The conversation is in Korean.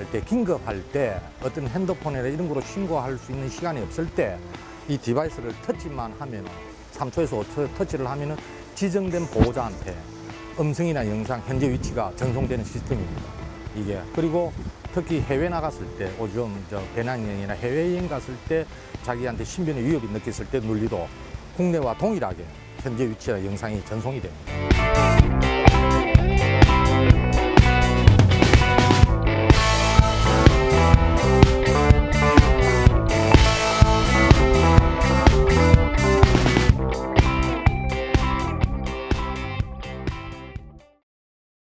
이렇게 긴급할 때 어떤 핸드폰이나 이런 거로 신고할 수 있는 시간이 없을 때 이 디바이스를 터치만 하면 3초에서 5초 터치를 하면은 지정된 보호자한테 음성이나 영상 현재 위치가 전송되는 시스템입니다. 이게 그리고 특히 해외 나갔을 때 요즘 저 배낭여행이나 해외여행 갔을 때 자기한테 신변의 위협이 느꼈을 때 눌리도 국내와 동일하게 현재 위치나 영상이 전송이 됩니다.